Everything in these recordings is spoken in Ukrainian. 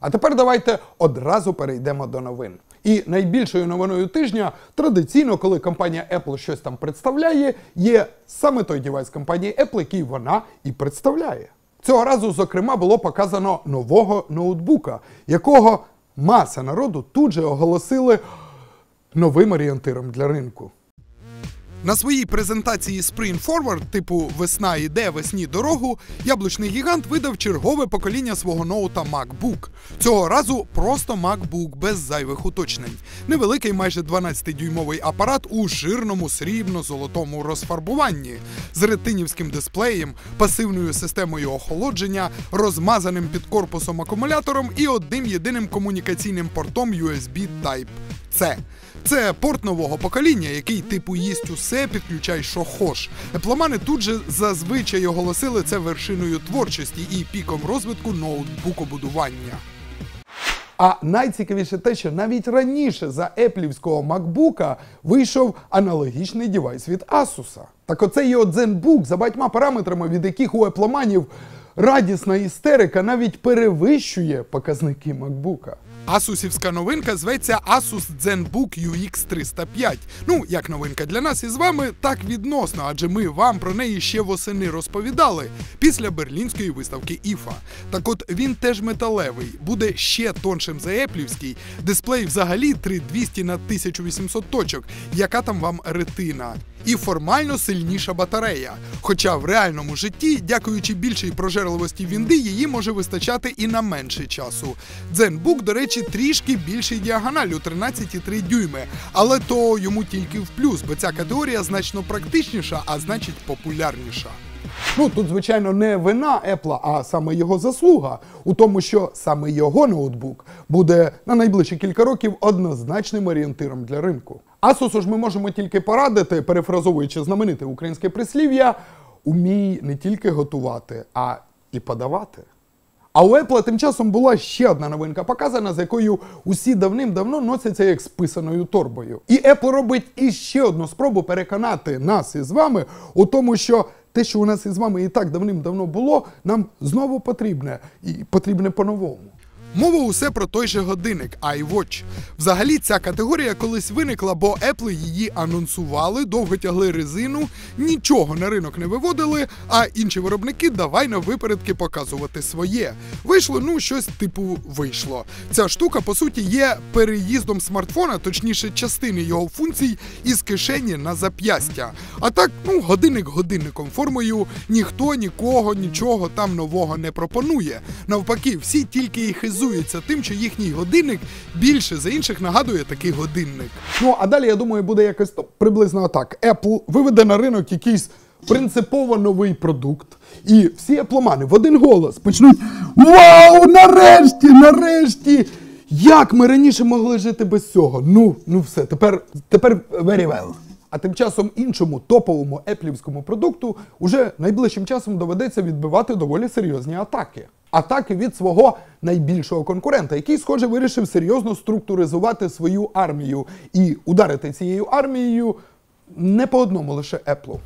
А тепер давайте одразу перейдемо до новин. І найбільшою новиною тижня традиційно, коли компанія Apple щось там представляє, є саме той девайс компанії Apple, який вона і представляє. Цього разу, зокрема, було показано нового ноутбука, якого маса народу тут же оголосили новим орієнтиром для ринку. На своїй презентації Spring Forward, типу Весна йде, весні дорогу, яблучний гігант видав чергове покоління свого ноута MacBook. Цього разу просто MacBook без зайвих уточнень. Невеликий майже 12-дюймовий апарат у жирному срібно-золотому розфарбуванні з ретинівським дисплеєм, пасивною системою охолодження, розмазаним під корпусом акумулятором і одним єдиним комунікаційним портом USB Type-C. Це порт нового покоління, який типу їсть усе, підключай, що хош. Епломани тут же зазвичай оголосили це вершиною творчості і піком розвитку ноутбукобудування. А найцікавіше те, що навіть раніше за еплівського MacBook вийшов аналогічний девайс від Asus. Так оцей його ZenBook за багатьма параметрами, від яких у епломанів радісна істерика навіть перевищує показники MacBook. Асусівська новинка зветься Asus ZenBook UX 305. Ну, як новинка для нас із вами, так відносно, адже ми вам про неї ще восени розповідали після берлінської виставки IFA. Так от він теж металевий, буде ще тоншим за еплівський. Дисплей взагалі 3200 на 1800 точок. Яка там вам ретина? І формально сильніша батарея. Хоча в реальному житті, дякуючи більшій прожерливості вінди, її може вистачати і на менше часу. ZenBook, до речі, трішки більший діагональ у 13,3 дюйми, але то йому тільки в плюс, бо ця категорія значно практичніша, а значить популярніша. Ну тут, звичайно, не вина Apple, а саме його заслуга у тому, що саме його ноутбук буде на найближчі кілька років однозначним орієнтиром для ринку. Asus ж ми можемо тільки порадити, перефразовуючи знамените українське прислів'я, умій не тільки готувати, а і подавати. А у Apple тим часом була ще одна новинка показана, з якою усі давним-давно носяться як з писаною торбою. І Apple робить іще одну спробу переконати нас із вами у тому, що те, що у нас із вами і так давним-давно було, нам знову потрібне і потрібне по-новому. Мова усе про той же годинник iWatch. Взагалі ця категорія колись виникла, бо Apple її анонсували, довго тягли резину, нічого на ринок не виводили, а інші виробники давай на випередки показувати своє. Вийшло, ну щось типу вийшло. Ця штука, по суті, є переїздом смартфона, точніше, частини його функцій із кишені на зап'ястя. А так, ну, годинник годинником формою ніхто нікого нічого там нового не пропонує. Навпаки, всі тільки і хизуються тим, що їхній годинник більше за інших нагадує такий годинник. Ну а далі я думаю, буде якось то приблизно так. Apple виведе на ринок якийсь принципово новий продукт. І всі епломани в один голос почнуть Вау! Нарешті! Нарешті! Як ми раніше могли жити без цього? Ну, ну все, тепер, тепер very well. А тим часом іншому топовому еплівському продукту уже найближчим часом доведеться відбивати доволі серйозні атаки. Атаки від свого найбільшого конкурента, який, схоже, вирішив серйозно структуризувати свою армію і ударити цією армією не по одному лише Apple.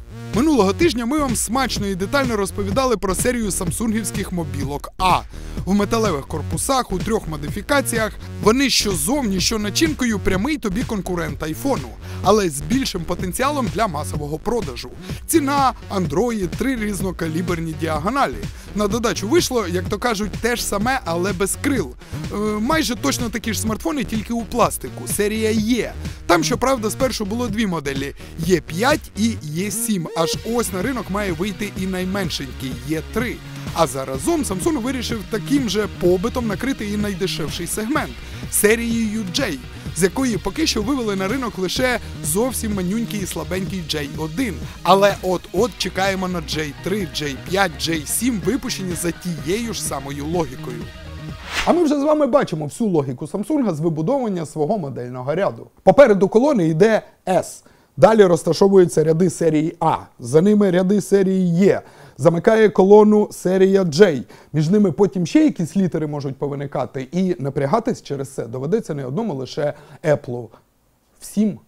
Минулого тижня ми вам смачно і детально розповідали про серію самсунгівських мобілок А в металевих корпусах у трьох модифікаціях. Вони що зовні, що начинкою прямий тобі конкурент айфону, але з більшим потенціалом для масового продажу. Ціна, Android, три різнокаліберні діагоналі. На додачу вийшло, як то кажуть, те ж саме, але без крил. Е, майже точно такі ж смартфони, тільки у пластику. Серія Є. Там, щоправда, спершу було дві моделі: Є5 і Є7. Аж ось на ринок має вийти і найменшенький Є3. А заразом Samsung вирішив таким же побитом накрити і найдешевший сегмент серією J, з якої поки що вивели на ринок лише зовсім манюнький і слабенький J1. Але от-от чекаємо на J3, J5, J7, випущені за тією ж самою логікою. А ми вже з вами бачимо всю логіку Samsung з вибудовування свого модельного ряду. Попереду колони йде S. Далі розташовуються ряди серії А, за ними ряди серії Є. Замикає колону серія J. Між ними потім ще якісь літери можуть повиникати, і напрягатись через це доведеться не одному лише Apple. Всім